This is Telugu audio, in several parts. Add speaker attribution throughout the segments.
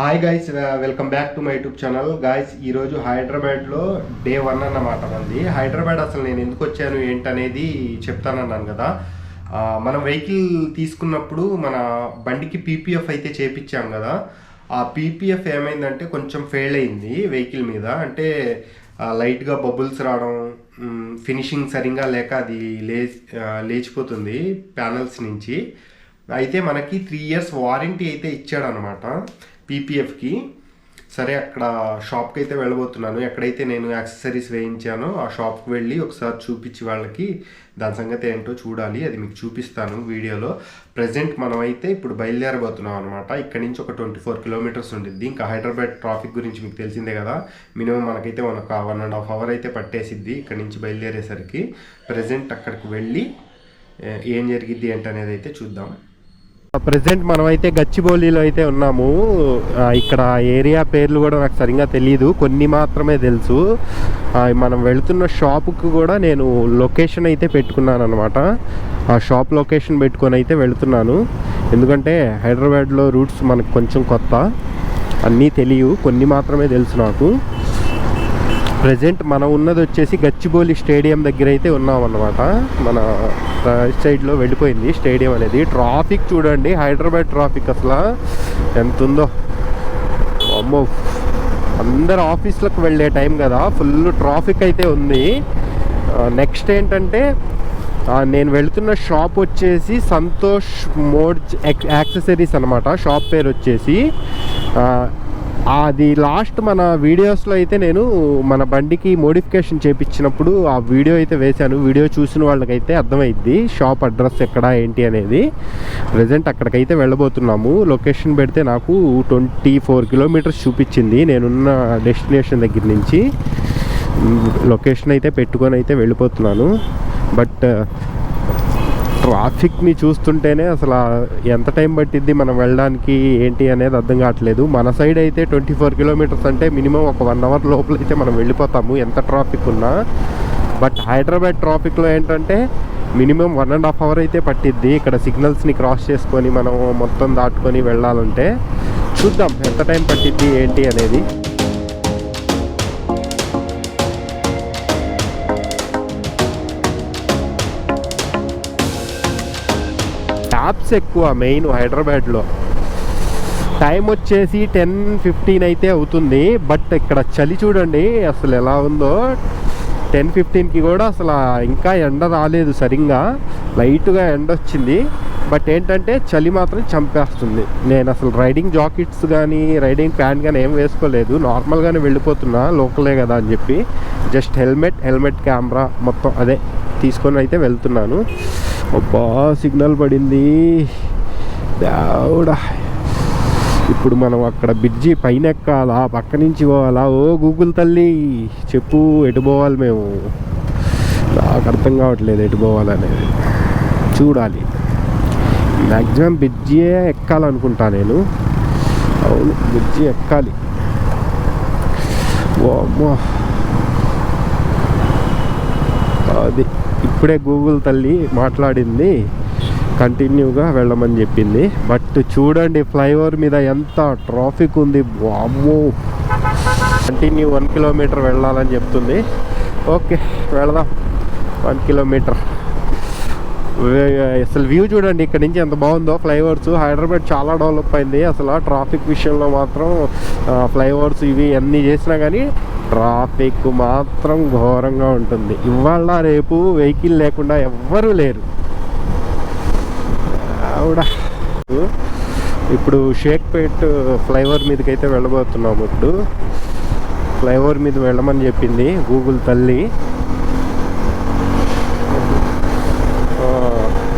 Speaker 1: Hi guys welcome back to my YouTube channel guys ఈరోజు హైదరాబాద్లో డే వన్ అన్నమాట మంది. హైదరాబాద్ అసలు నేను ఎందుకు వచ్చాను ఏంటనేది చెప్తానన్నాను కదా. మనం వెహికల్ తీసుకున్నప్పుడు మన బండికి పీపీఎఫ్ అయితే చేపించాం కదా. ఆ పీపీఎఫ్ ఏమైందంటే కొంచెం ఫెయిల్ అయింది వెహికల్ మీద. అంటే లైట్గా బబుల్స్ రావడం ఫినిషింగ్ సరిగా లేక అది లే లేచిపోతుంది ప్యానల్స్ నుంచి. అయితే మనకి త్రీ ఇయర్స్ వారంటీ అయితే ఇచ్చాడనమాట పీపీఎఫ్కి. సరే అక్కడ షాప్కి అయితే వెళ్ళబోతున్నాను. ఎక్కడైతే నేను యాక్సెసరీస్ వేయించానో ఆ షాప్కి వెళ్ళి ఒకసారి చూపించి వాళ్ళకి దాని సంగతి ఏంటో చూడాలి. అది మీకు చూపిస్తాను వీడియోలో. ప్రజెంట్ మనమైతే ఇప్పుడు బయలుదేరబోతున్నాం అనమాట ఇక్కడ నుంచి ఒక ట్వంటీ ఫోర్ కిలోమీటర్స్ ఉండిద్ది. ఇంకా హైదరాబాద్ ట్రాఫిక్ గురించి మీకు తెలిసిందే కదా. మినిమం మనకైతే ఒక వన్ అండ్ హాఫ్ అవర్ అయితే పట్టేసిద్ది ఇక్కడ నుంచి బయలుదేరేసరికి. ప్రజెంట్ అక్కడికి వెళ్ళి ఏం జరిగిద్ది ఏంటనేది అయితే చూద్దాం. ప్రజెంట్ మనమైతే గచ్చిబౌలిలో అయితే ఉన్నాము. ఇక్కడ ఏరియా పేర్లు కూడా నాకు సరిగ్గా తెలియదు కొన్ని మాత్రమే తెలుసు. మనం వెళ్తున్న షాపుకి కూడా నేను లొకేషన్ అయితే పెట్టుకున్నాను అనమాట ఆ షాప్ లొకేషన్ పెట్టుకొని అయితే వెళ్తున్నాను. ఎందుకంటే హైదరాబాద్లో రూట్స్ మనకు కొంచెం కొత్త. అన్నీ తెలియవు. కొన్ని మాత్రమే తెలుసు నాకు. ప్రజెంట్ మనం ఉన్నది వచ్చేసి గచ్చిబౌలి స్టేడియం దగ్గర అయితే ఉన్నాం అన్నమాట మన రైట్ సైడ్లో వెళ్ళిపోయింది స్టేడియం అనేది. ట్రాఫిక్ చూడండి హైదరాబాద్ ట్రాఫిక్ అసలు. ఎంత ఉందో అమ్మో. అందరు ఆఫీస్లకు వెళ్ళే టైం కదా. ఫుల్ ట్రాఫిక్ అయితే ఉంది. నెక్స్ట్ ఏంటంటే నేను వెళ్తున్న షాప్ వచ్చేసి సంతోష్ మోడ్జ్ యాక్సెసరీస్ అనమాట షాప్ పేరు వచ్చేసి అది లాస్ట్ మన వీడియోస్లో అయితే నేను మన బండికి మోడిఫికేషన్ చేపించినప్పుడు ఆ వీడియో అయితే వేశాను. వీడియో చూసిన వాళ్ళకైతే అర్థమైద్ది షాప్ అడ్రస్ ఎక్కడ ఏంటి అనేది. ప్రజెంట్ అక్కడికైతే వెళ్ళబోతున్నాము. లొకేషన్ పెడితే నాకు ట్వంటీ ఫోర్ కిలోమీటర్స్ చూపించింది. నేనున్న డెస్టినేషన్ దగ్గర నుంచి. Hmm, లొకేషన్ అయితే పెట్టుకొని అయితే వెళ్ళిపోతున్నాను. బట్ ట్రాఫిక్ని చూస్తుంటేనే అసలు ఎంత టైం పట్టిద్ది మనం వెళ్ళడానికి ఏంటి అనేది అర్థం కావట్లేదు. మన సైడ్ అయితే ట్వంటీ ఫోర్ కిలోమీటర్స్ అంటే మినిమం ఒక వన్ అవర్ లోపల అయితే మనం వెళ్ళిపోతాము ఎంత ట్రాఫిక్ ఉన్నా. బట్ హైదరాబాద్ ట్రాఫిక్లో ఏంటంటే minimum one and half hour అయితే పట్టిద్ది. ఇక్కడ సిగ్నల్స్ని క్రాస్ చేసుకొని మనం మొత్తం దాటుకొని వెళ్ళాలంటే. చూద్దాం ఎంత టైం పట్టిద్ది ఏంటి అనేది. యాప్స్ ఎక్కువ మెయిన్ హైదరాబాద్లో. టైం వచ్చేసి టెన్ ఫిఫ్టీన్ అయితే అవుతుంది. బట్ ఇక్కడ చలి చూడండి అసలు ఎలా ఉందో. టెన్ ఫిఫ్టీన్కి కూడా అసలు ఇంకా ఎండ రాలేదు సరిగ్గా. లైట్గా ఎండ వచ్చింది. బట్ ఏంటంటే చలి మాత్రం చంపేస్తుంది. నేను అసలు రైడింగ్ జాకెట్స్ కానీ రైడింగ్ ప్యాంట్ కానీ ఏం వేసుకోలేదు. నార్మల్గానే వెళ్ళిపోతున్నా లోకలే కదా అని చెప్పి. జస్ట్ హెల్మెట్ హెల్మెట్ కెమెరా మొత్తం అదే తీసుకొని అయితే వెళ్తున్నాను. అబ్బా సిగ్నల్ పడింది. దేవుడా. ఇప్పుడు మనం అక్కడ బ్రిడ్జి పైన ఎక్కాలా పక్క నుంచి పోవాలా? ఓ గూగుల్ తల్లి చెప్పు ఎటు పోవాలి మేము? నాకు అర్థం కావట్లేదు ఎటు పోవాలనేది. చూడాలి. మ్యాక్సిమం బ్రిడ్జియే ఎక్కాలనుకుంటా నేను. అవును బ్రిడ్జి ఎక్కాలి. ఓ అమ్మో అది. ఇప్పుడే గూగుల్ తల్లి మాట్లాడింది. కంటిన్యూగా వెళ్ళమని చెప్పింది. బట్ చూడండి ఫ్లైఓవర్ మీద ఎంత ట్రాఫిక్ ఉంది. అమ్మో కంటిన్యూ వన్ కిలోమీటర్ వెళ్ళాలని చెప్తుంది. ఓకే వెళదాం. One kilometre. అసలు వ్యూ చూడండి ఇక్కడ నుంచి ఎంత బాగుందో. ఫ్లైఓవర్స్ హైదరాబాద్ చాలా డెవలప్ అయింది. అసలు ట్రాఫిక్ విషయంలో మాత్రం ఫ్లైఓవర్స్ ఇవి అన్నీ చేసినా కానీ ట్రాఫిక్ మాత్రం ఘోరంగా ఉంటుంది. ఇవాళ రేపు వెహికల్ లేకుండా ఎవ్వరూ లేరు. ఆవిడ. ఇప్పుడు షేక్పేట్ ఫ్లైఓవర్ మీదకి అయితే వెళ్ళబోతున్నాము ఇప్పుడు. ఫ్లైఓవర్ మీద వెళ్ళమని చెప్పింది గూగుల్ తల్లి ఆ,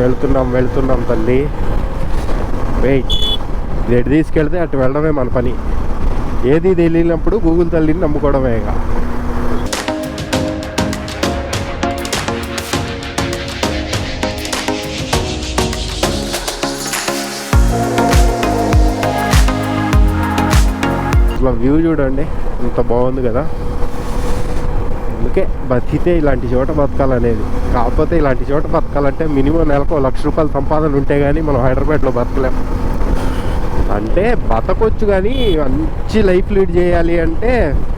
Speaker 1: వెళ్తున్నాం వెళ్తున్నాం తల్లి. వెయిట్ ఇది ఎటు తీసుకెళ్తే అటు వెళ్ళడమే మన పని. ఏది తెలియనప్పుడు గూగుల్ తల్లిని నమ్ముకోవడమే ఇక. అసలు వ్యూ చూడండి ఎంత బాగుంది కదా. అందుకే బతికితే ఇలాంటి చోట బతకాలనేది. కాకపోతే ఇలాంటి చోట బతకాలంటే మినిమం నెలకు ఒక లక్ష రూపాయలు సంపాదన ఉంటే కానీ మనం హైదరాబాద్లో బతకలేం. అంటే బతకొచ్చు కానీ మంచి లైఫ్ లీడ్ చేయాలి అంటే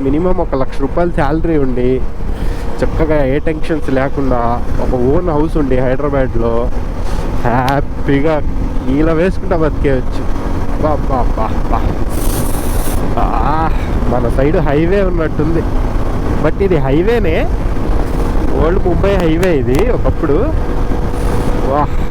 Speaker 1: మినిమం ఒక లక్ష రూపాయలు శాలరీ ఉండి చక్కగా ఏ టెన్షన్స్ లేకుండా ఒక ఓన్ హౌస్ ఉండి హైదరాబాద్లో హ్యాపీగా ఇలా వేసుకుంటా బతికేయచ్చు. బా బా మన సైడ్ హైవే ఉన్నట్టుంది. బట్ ఇది హైవేనే. ఓల్డ్ ముంబై హైవే ఇది ఒకప్పుడు. Wow.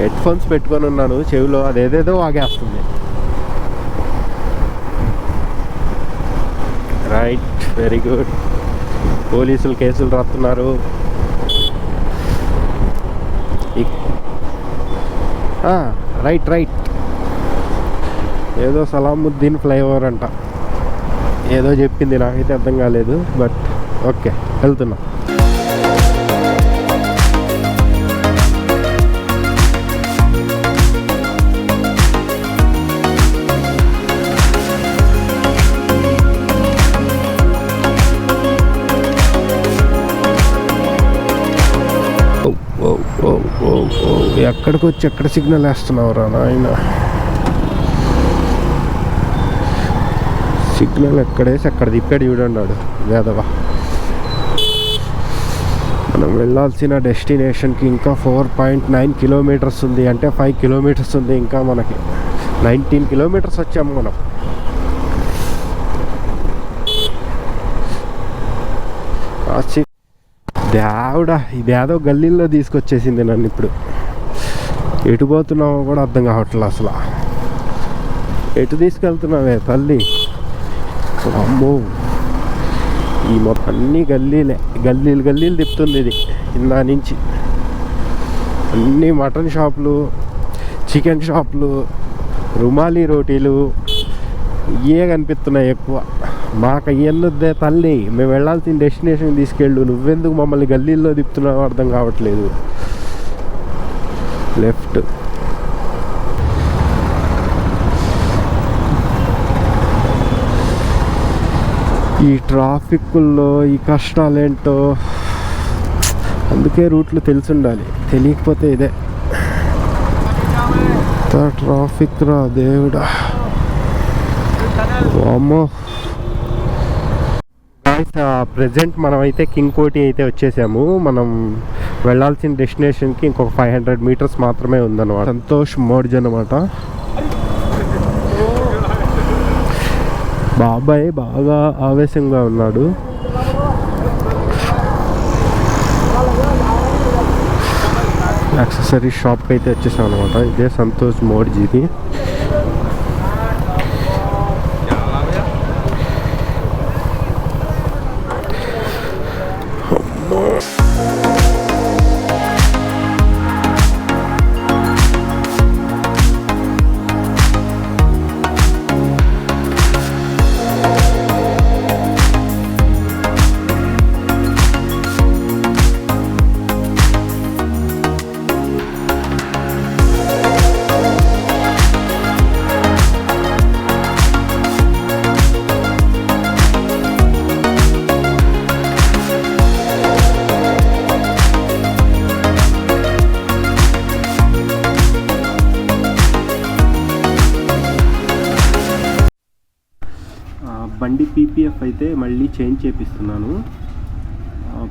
Speaker 1: హెడ్ ఫోన్స్ పెట్టుకొని ఉన్నాను చెవిలో అదేదేదో వాగేస్తుంది. Right very good. పోలీసులు కేసులు రాస్తున్నారు రైట్ రైట్. ఏదో సలాముద్దీన్ ఫ్లైఓవర్ అంట. ఏదో చెప్పింది నాకైతే అర్థం కాలేదు బట్ ఓకే వెళ్తున్నా. ఎక్కడికి వచ్చి ఎక్కడ సిగ్నల్ వేస్తున్నావురా నాయన? సిగ్నల్ ఎక్కడేసి అక్కడ తిప్పాడు చూడండాడు వేదవా మనం వెళ్ళాల్సిన డెస్టినేషన్కి ఇంకా ఫోర్ పాయింట్ నైన్ కిలోమీటర్స్ ఉంది అంటే ఫైవ్ కిలోమీటర్స్ ఉంది ఇంకా మనకి. నైన్టీన్ కిలోమీటర్స్ వచ్చాము మనం. ఆ దేవుడా ఇది ఏదో గల్లీల్లో తీసుకొచ్చేసింది నన్ను ఇప్పుడు. ఎటు పోతున్నావో కూడా అర్థం కావట్లేదు అసలు. ఎటు తీసుకెళ్తున్నావే తల్లి? అమ్మో. ఈ మొత్తం అన్ని గల్లీలే గల్లీలు గల్లీలు తిప్పుతుంది ఇది ఇందా నుంచి. అన్ని మటన్ షాపులు చికెన్ షాపులు రుమాలి రోటీలు ఇవే కనిపిస్తున్నాయి ఎక్కువ. మాకు వెళ్ళొద్దే తల్లి మేము వెళ్ళాల్సిన డెస్టినేషన్ తీసుకెళ్ళు. నువ్వెందుకు మమ్మల్ని గల్లీల్లో దిప్తున్నావు అర్థం కావట్లేదు. లెఫ్ట్ ఈ ట్రాఫిక్లో ఈ కష్టాలేంటో అందుకే రూట్లు తెలిసి ఉండాలి తెలియకపోతే ఇదే. ట్రాఫిక్ రా దేవుడా. అమ్మో ప్రజెంట్ మనం అయితే కింగ్ కోటి అయితే వచ్చేసాము. మనం వెళ్ళాల్సిన డెస్టినేషన్కి ఇంకొక ఫైవ్ హండ్రెడ్ మీటర్స్ మాత్రమే ఉందన్నమాట. సంతోష్ మోడ్జ్ అనమాట బాబాయ్ బాగా ఆవేశంగా ఉన్నాడు. యాక్సెసరీ షాప్కి అయితే వచ్చేసాం అనమాట ఇదే సంతోష్ మోడ్జీది అయితే మళ్ళీ చేంజ్ చేపిస్తున్నాను.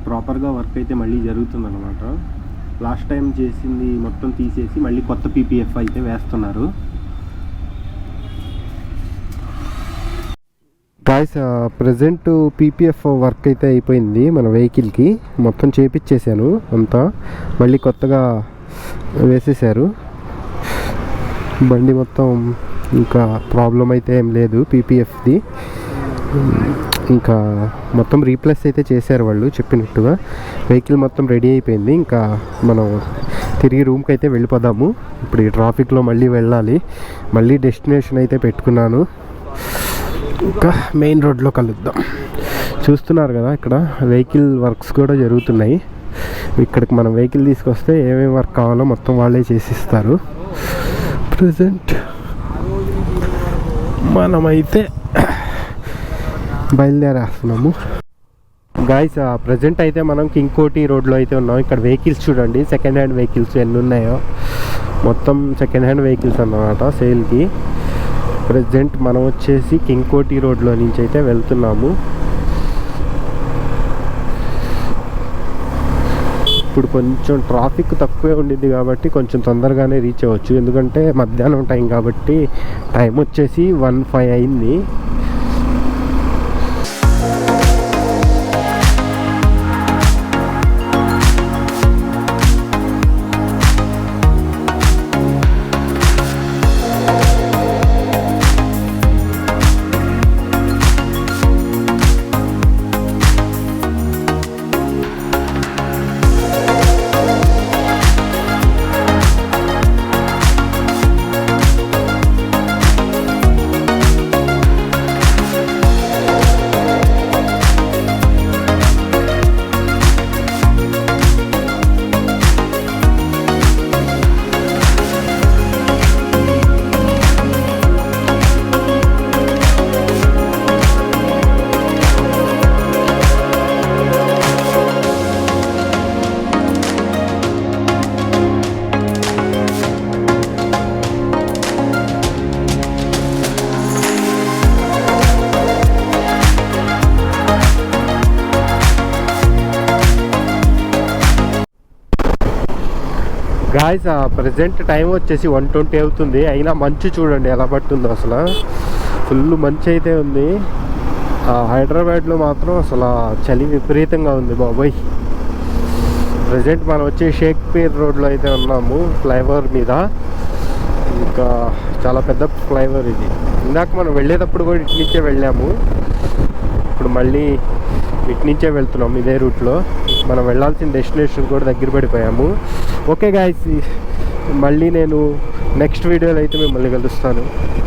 Speaker 1: ప్రాపర్గా వర్క్ అయితే మళ్ళీ జరుగుతుందన్నమాట. లాస్ట్ టైం చేసింది మొత్తం తీసేసి మళ్ళీ కొత్త పీపీఎఫ్ అయితే వేస్తున్నారు. గాయస్ ప్రజెంట్ పీపీఎఫ్ వర్క్ అయితే అయిపోయింది మన వెహికల్కి మొత్తం చేపించేశాను అంతా. మళ్ళీ కొత్తగా వేసేసారు. బండి మొత్తం ఇంకా ప్రాబ్లం అయితే ఏం లేదు పీపీఎఫ్ది ఇంకా మొత్తం రీప్లేస్ అయితే చేశారు వాళ్ళు చెప్పినట్టుగా. వెహికల్ మొత్తం రెడీ అయిపోయింది. ఇంకా మనం తిరిగి రూమ్కి అయితే వెళ్ళిపోదాము. ఇప్పుడు ఈ ట్రాఫిక్లో మళ్ళీ వెళ్ళాలి. మళ్ళీ డెస్టినేషన్ అయితే పెట్టుకున్నాను. ఇంకా మెయిన్ రోడ్లో కలుద్దాం. చూస్తున్నారు కదా ఇక్కడ వెహికల్ వర్క్స్ కూడా జరుగుతున్నాయి. ఇక్కడికి మనం వెహికల్ తీసుకొస్తే ఏమేమి వర్క్ కావాలో మొత్తం వాళ్ళే చేసిస్తారు. ప్రజెంట్ మనమైతే బయలుదేరేస్తున్నాము. గాయస్ ప్రజెంట్ అయితే మనం కింగ్కోటి రోడ్లో అయితే ఉన్నాం. ఇక్కడ వెహికల్స్ చూడండి. సెకండ్ హ్యాండ్ వెహికల్స్ ఎన్ని ఉన్నాయో. మొత్తం సెకండ్ హ్యాండ్ వెహికల్స్ అన్నమాట సేల్కి ప్రజెంట్ మనం వచ్చేసి కింగ్కోటి రోడ్లో నుంచి అయితే వెళ్తున్నాము. ఇప్పుడు కొంచెం ట్రాఫిక్ తక్కువే ఉండింది కాబట్టి కొంచెం తొందరగానే రీచ్ అవ్వచ్చు. ఎందుకంటే మధ్యాహ్నం టైం కాబట్టి టైం వచ్చేసి వన్ ఫైవ్ అయింది. గాయస్ ప్రజెంట్ టైం వచ్చేసి వన్ ట్వంటీ అవుతుంది. అయినా మంచు చూడండి ఎలా పట్టుందో అసలు. ఫుల్ మంచు అయితే ఉంది. ఆ, హైదరాబాద్లో మాత్రం అసలు చలి విపరీతంగా ఉంది బాబోయ్. ప్రజెంట్ మనం వచ్చి షేక్పేర్ రోడ్లో అయితే ఉన్నాము ఫ్లైఓవర్ మీద. ఇంకా చాలా పెద్ద ఫ్లైఓవర్ ఇది. ఇందాక మనం వెళ్ళేటప్పుడు కూడా ఇటు నుంచే వెళ్ళాము. ఇప్పుడు మళ్ళీ ఇటు నుంచే వెళ్తున్నాం ఇదే రూట్లో. మనం వెళ్ళాల్సిన డెస్టినేషన్ కూడా దగ్గర పడిపోయాము. ఓకే గాయస్ మళ్ళీ నేను నెక్స్ట్ వీడియోలో అయితే మిమ్మల్ని కలుస్తాను.